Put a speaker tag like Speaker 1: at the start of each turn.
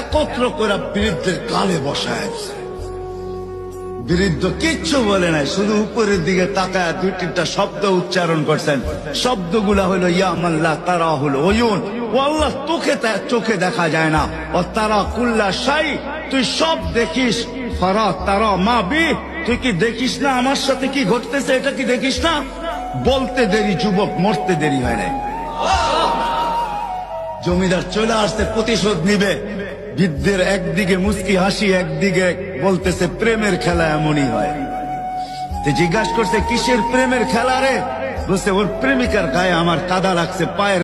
Speaker 1: একত্র করে বৃদ্ধের গালে বসায়। বৃদ্ধ কিচ্ছু বলে নাই, শুধু উপরের দিকে তাকায় দুই তিনটা শব্দ উচ্চারণ করছেন। শব্দগুলা হলো, ইয়া মাল্লা তারা হলো ওয়ুন তোকে চোখে দেখা যায় না। ও তারা কুল্লা সাই তুই সব দেখিস। ফারা তারা মা বি, তুই কি দেখিস না? আমার সাথে কি ঘটতেছে? এটা কি দেখিস না? বলতে দেরি, যুবক মরতে দেরি হয় না জমিদার চলে আসতে প্রতিশোধ নিবে। বৃদ্ধের একদিকে মুস্কি হাসি, একদিকে বলতেছে, প্রেমের খেলা এমনই হয়। জিজ্ঞাসা করছে, কিসের প্রেমের খেলা রে? বলছে, ওর প্রেমিকার গায়ে আমার কাদা লাগছে, পায়ের